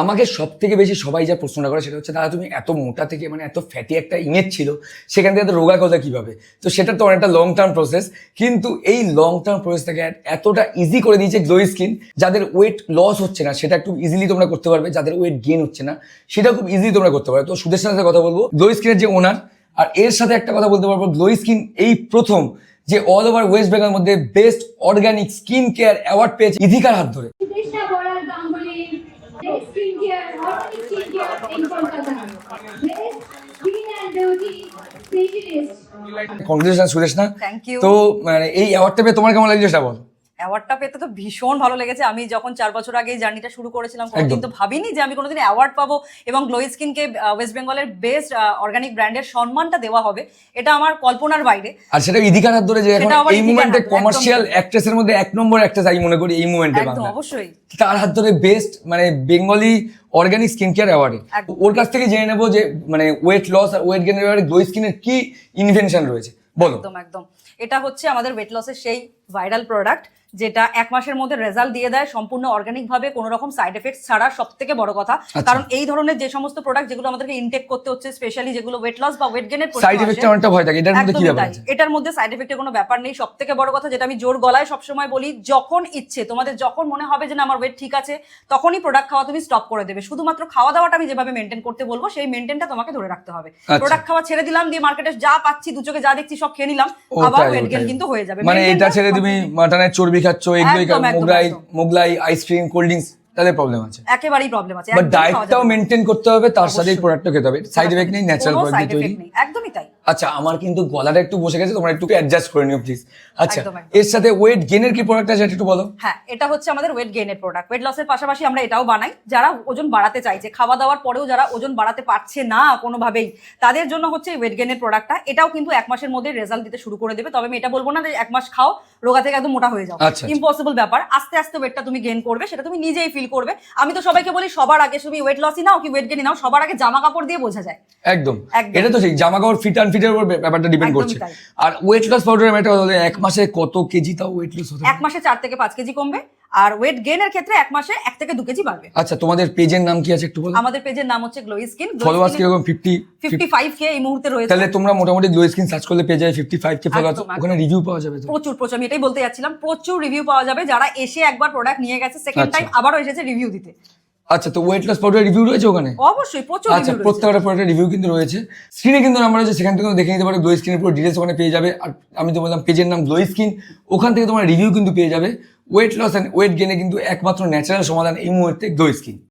আমাকে সব থেকে বেশি সবাই যা প্রশ্নটা করে সেটা হচ্ছে, দাদা, তুমি এত মোটা থেকে মানে এত ফ্যাটি একটা ইমেজ ছিল, সেখান থেকে এত রোগা কথা কীভাবে? তো সেটা তো অনেকটা লং টার্ম প্রসেস কিন্তু এই লং টার্ম প্রসেসটাকে এতটা ইজি করে দিয়েছে গ্লো স্কিন যাদের ওয়েট লস হচ্ছে না, সেটা একটু ইজিলি তোমরা করতে পারবে, যাদের ওয়েট গেন হচ্ছে না, সেটা খুব ইজিলি তোমরা করতে পারবে। তো সুদের সাথে কথা বলব গ্লো স্কিনের যে ওনার আর এর সাথে একটা কথা বলতে পারব গ্লো স্কিন এই প্রথম যে অল ওভার ওয়েস্ট বেঙ্গল মধ্যে best organic skin care award পেয়েছে ইধিকার হাত ধরে। Best skincare, organic skincare in Kolkata. Best skin and beauty specialist. Congratulation Suresh না Thank you. তো মানে এই অ্যাওয়ার্ডটা পেয়ে তোমার কেমন লাগছে সেটা বলো অ্যাওয়ার্ডটা পেতে তো ভীষণ ভালো লেগেছে। আমি যখন চার বছর আগে জার্নিটা শুরু করেছিলাম কোনোদিন। তো ভাবিনি যে আমি কোনোদিন অ্যাওয়ার্ড পাবো এবং গ্লো স্কিনকে ওয়েস্ট বেঙ্গলের বেস্ট অর্গানিক ব্র্যান্ডের সম্মানটা দেওয়া হবে। এটা আমার কল্পনার বাইরে। আর সেটা ইধিকার হাত ধরে যে এখন এই মুমেন্টে। কমার্শিয়াল অ্যাক্ট্রেসের মধ্যে এক নম্বর অ্যাক্ট্রেস আমি মনে করি এই মুমেন্টে একদম অবশ্যই। তার হাত ধরে বেস্ট মানে বেঙ্গলি অর্গানিক স্কিন কেয়ার অ্যাওয়ার্ডে ওর কাছ থেকে জেনে নেব যে মানে ওয়েট লস আর ওয়েট গেনের ব্যাপারে গ্লো স্কিনের কি ইনভেনশন রয়েছে। বলো। একদম একদম। এটা হচ্ছে আমাদের ওয়েট লসের সেই ভাইরাল প্রোডাক্ট যেটা এক মাসের মধ্যে রেজাল্ট দিয়ে দেয় সম্পূর্ণ অর্গানিক ভাবে কোনো রকম সাইড এফেক্ট ছাড়া সব থেকে বড় কথা। আচ্ছা। কারণ এই ধরনের যে সমস্ত প্রোডাক্ট যেগুলো আমাদেরকে ইনটেক করতে হচ্ছে স্পেশালি যেগুলো ওয়েট লস বা ওয়েট গেনের সাইড এফেক্টটা অনেকটা ভয় থাকে এটার মধ্যে কি ব্যাপার আছে? এটার মধ্যে সাইড এফেক্টের কোনো ব্যাপার নেই। সব থেকে বড় কথা যেটা আমি জোর গলায় সবসময় বলি যখন ইচ্ছে তোমাদের যখন মনে হবে যে না আমার ওয়েট ঠিক আছে তখনই প্রোডাক্ট খাওয়া তুমি স্টপ করে দেবে। শুধুমাত্র খাওয়া দাওয়াটা আমি যেভাবে মেনটেন করতে বলব সেই মেনটেনটা তোমাকে ধরে রাখতে হবে। আচ্ছা। প্রোডাক্ট খাওয়া ছেড়ে দিলাম দিয়ে মার্কেটে যা পাচ্ছি দু চোখে যা দেখছি সব খেয়ে নিলাম আবার ওয়েট গেন কিন্তু হয়ে যাবে। মানে এটা ছেড়ে তুমি। মাটনের চর্বি খাচ্ছ এগুলোই একদম, Mughlai Mughlai ice cream cold drinks তাদের প্রবলেম আছে। একেবারেই প্রবলেম আছে বাট ডায়েটটাও মেনটেন করতে হবে তার সাথে এই প্রোডাক্টটা খেতে হবে। সাইড এফেক্ট নেই ন্যাচারাল প্রোডাক্ট তৈরি। একদমই তাই। আচ্ছা আমার কিন্তু গলাটা একটু বসে গেছে তোমরা একটু অ্যাডজাস্ট করে নিও প্লিজ আচ্ছা। এর সাথে ওয়েট গেনের কি প্রোডাক্ট আছে একটু বলো? হ্যাঁ এটা হচ্ছে আমাদের ওয়েট গেইনের প্রোডাক্ট ওয়েট লসের পাশাপাশি আমরা এটাও বানাই। যারা ওজন বাড়াতে চাইছে খাওয়া দাওয়ার পরেও যারা ওজন বাড়াতে পারছে না কোনোভাবেই তাদের জন্য হচ্ছে ওয়েট গেইনের প্রোডাক্টটা এটাও কিন্তু এক মাসের মধ্যে রেজাল্ট দিতে শুরু করে দেবে। তবে আমি এটা বলব না যে এক মাস খাও রোগা থেকে একদম মোটা হয়ে যাও। আচ্ছা, আচ্ছা। ইম্পসিবল ব্যাপার। আস্তে আস্তে ওয়েটটা তুমি গেইন করবে সেটা তুমি নিজেই ফিল করবে। আমি তো সবাইকে বলি সবার আগে তুমি ওয়েট লসই নাও কি ওয়েট গেইন নাও সবার আগে জামা কাপড় দিয়ে বোঝা যায়। একদম। এটা তো ঠিক জামা কাপড় ফিট ফিটের উপর ব্যাপারটা ডিপেন্ড করছে। আর ওয়েট লস পাউডার একটা কথা এক মাসে কত কেজি তাও ওয়েট লস হতে এক মাসে চার থেকে পাঁচ কেজি কমবে। আর ওয়েট গেইনের ক্ষেত্রে এক মাসে এক থেকে দু কেজি বাড়বে। আচ্ছা তোমাদের পেজের নাম কি আছে একটু বলো? আমাদের পেজের নাম হচ্ছে গ্লো স্কিন ফলোয়ার্স কীরকম? ফিফটি ফিফটি ফাইভ কে এই মুহূর্তে রয়েছে। তাহলে তোমরা মোটামুটি গ্লো স্কিন সার্চ করলে ফিফটি ফাইভ কে ফলোয়ার্স। ওখানে রিভিউ পাওয়া যাবে প্রচুর প্রচুর। আমি এটাই বলতে যাচ্ছিলাম প্রচুর রিভিউ পাওয়া যাবে। যারা এসে একবার প্রোডাক্ট নিয়ে গেছে সেকেন্ড আচ্ছা। টাইম আবারও এসেছে রিভিউ দিতে। আচ্ছা তো ওয়েট লস পাউডার রিভিউ রয়েছে ওখানে? অবশ্যই প্রচুর আচ্ছা প্রত্যেকটা প্রোডাক্টের রিভিউ কিন্তু রয়েছে। স্ক্রিনে কিন্তু নাম্বার আছে সেখান থেকে দেখে নিতে পারো গ্লো স্কিনের পুরো ডিটেলস ওখানে পেয়ে যাবে। আর আমি তো বললাম পেজের নাম গ্লো স্কিন ওখান থেকে তোমার রিভিউ কিন্তু পেয়ে যাবে। ওয়েট লস অ্যান্ড ওয়েট গেনে কিন্তু একমাত্র ন্যাচারাল সমাধান এই মুহূর্তে গ্লো স্কিন